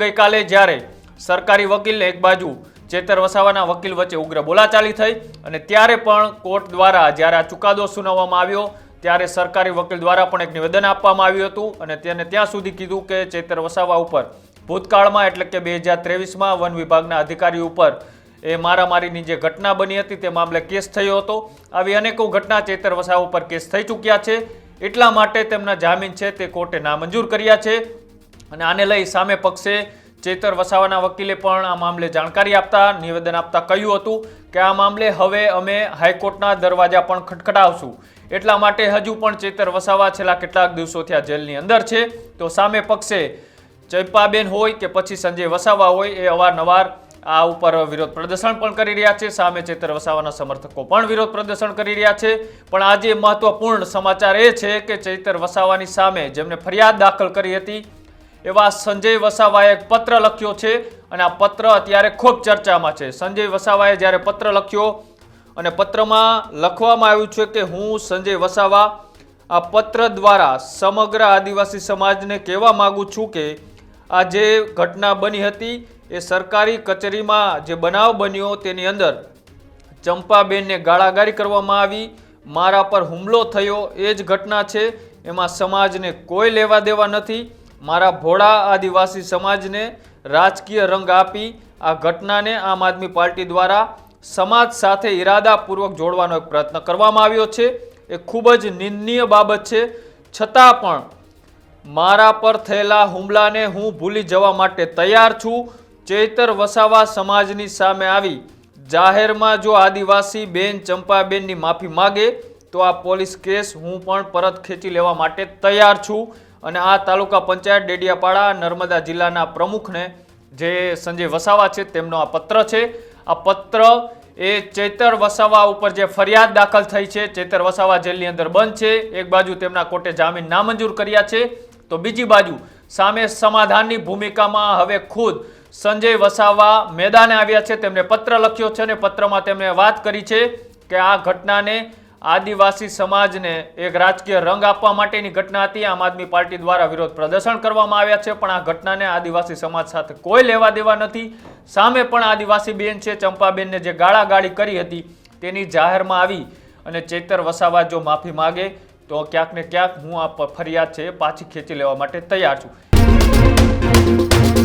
ગઈકાલે જ્યારે સરકારી વકીલ એક બાજુ ચેતર વસાવાના વકીલ વચ્ચે ઉગ્ર બોલાચાલી થઈ અને ત્યારે પણ કોર્ટ દ્વારા જ્યારે આ ચુકાદો સુનાવવામાં આવ્યો, ત્યારે સરકારી વકીલ દ્વારા પણ એક નિવેદન આપવામાં આવ્યું હતું અને તેને ત્યાં સુધી કીધું કે ચેતર વસાવા ઉપર ભૂતકાળમાં એટલે કે બે હજાર ત્રેવીસમાં વન વિભાગના અધિકારી ઉપર એ મારામારીની જે ઘટના બની હતી તે મામલે કેસ થયો હતો. આવી અનેકો ઘટના ચેતર વસાવા ઉપર કેસ થઈ ચૂક્યા છે. એટલા માટે તેમના જામીન છે તે કોર્ટે નામંજૂર કર્યા છે. અને આને લઈ સામે પક્ષે ચેતર વસાવાના વકીલે પણ આ મામલે જાણકારી આપતા, નિવેદન આપતા કહ્યું હતું કે આ મામલે હવે અમે હાઈકોર્ટના દરવાજા પણ ખટખટાવશું. એટલા માટે હજુ પણ ચેતર વસાવા છેલ્લા કેટલાક દિવસોથી આ જેલની અંદર છે. તો સામે પક્ષે ચંપાબેન હોય કે પછી સંજય વસાવા હોય એ અવારનવાર આ ઉપર વિરોધ પ્રદર્શન પણ કરી રહ્યા છે. સામે ચેતર વસાવાના સમર્થકો પણ વિરોધ પ્રદર્શન કરી રહ્યા છે. પણ આજે મહત્વપૂર્ણ સમાચાર એ છે કે ચેતર વસાવાની સામે જેમને ફરિયાદ દાખલ કરી હતી એવા સંજય વસાવાએ એક પત્ર લખ્યો છે અને આ પત્ર અત્યારે ખૂબ ચર્ચામાં છે. સંજય વસાવાએ જ્યારે પત્ર લખ્યો અને પત્રમાં લખવામાં આવ્યું છે કે હું સંજય વસાવા આ પત્ર દ્વારા સમગ્ર આદિવાસી સમાજને કહેવા માગું છું કે આ જે ઘટના બની હતી એ સરકારી કચેરીમાં જે બનાવ બન્યો તેની અંદર ચંપાબેનને ગાળાગાળી કરવામાં આવી. મારા પર હુમલો થયો એ જ ઘટના છે. એમાં સમાજને કોઈ લેવા દેવા નથી. મારા ભોળા આદિવાસી સમાજને રાજકીય રંગ આપી આ ઘટનાને આમ આદમી પાર્ટી દ્વારા સમાજ સાથે ઈરાદાપૂર્વક જોડવાનો એક પ્રયત્ન કરવામાં આવ્યો છે. એ ખૂબ જ નિંદનીય બાબત છે. છતાં પણ મારા પર થયેલા હુમલાને હું ભૂલી જવા માટે તૈયાર છું. ચૈતર વસાવા સમાજની સામે આવી. જાહેરમાં જો આદિવાસી બેન ચંપાબેનની માફી માગે, તો આ પોલીસ કેસ હું પણ પરત ખેંચી લેવા માટે તૈયાર છું. અને આ તાલુકા પંચાયત ડેડિયાપાડા નર્મદા જિલ્લાના પ્રમુખને જે સંજય વસાવા છે તેમનો આ પત્ર છે. આ પત્ર એ ચેતર વસાવા ઉપર જે ફરિયાદ દાખલ થઈ છે, ચેતર વસાવા જેલની અંદર બંધ છે. એક બાજુ તેમના કોર્ટે જામીન નામંજૂર કર્યા છે. તો બીજી બાજુ સામે સમાધાનની ભૂમિકામાં હવે ખુદ સંજય વસાવા મેદાને આવ્યા છે. તેમણે પત્ર લખ્યો છે અને પત્રમાં તેમણે વાત કરી છે કે આ ઘટનાને આદિવાસી સમાજને એક રાજકીય રંગ આપવા માટેની ઘટના હતી. આમ આદમી પાર્ટી દ્વારા વિરોધ પ્રદર્શન કરવામાં આવ્યા છે, પણ આ ઘટનાને આદિવાસી સમાજ સાથે કોઈ લેવા દેવા નથી. સામે પણ આદિવાસી બેન છે, ચંપાબેનને જે ગાળાગાળી કરી હતી તેની જાહેરમાં આવી અને ચેતર વસાવા જો માફી માગે તો ક્યાંક ને ક્યાંક હું આ ફરિયાદ છે, પાછી ખેંચી લેવા માટે તૈયાર છું.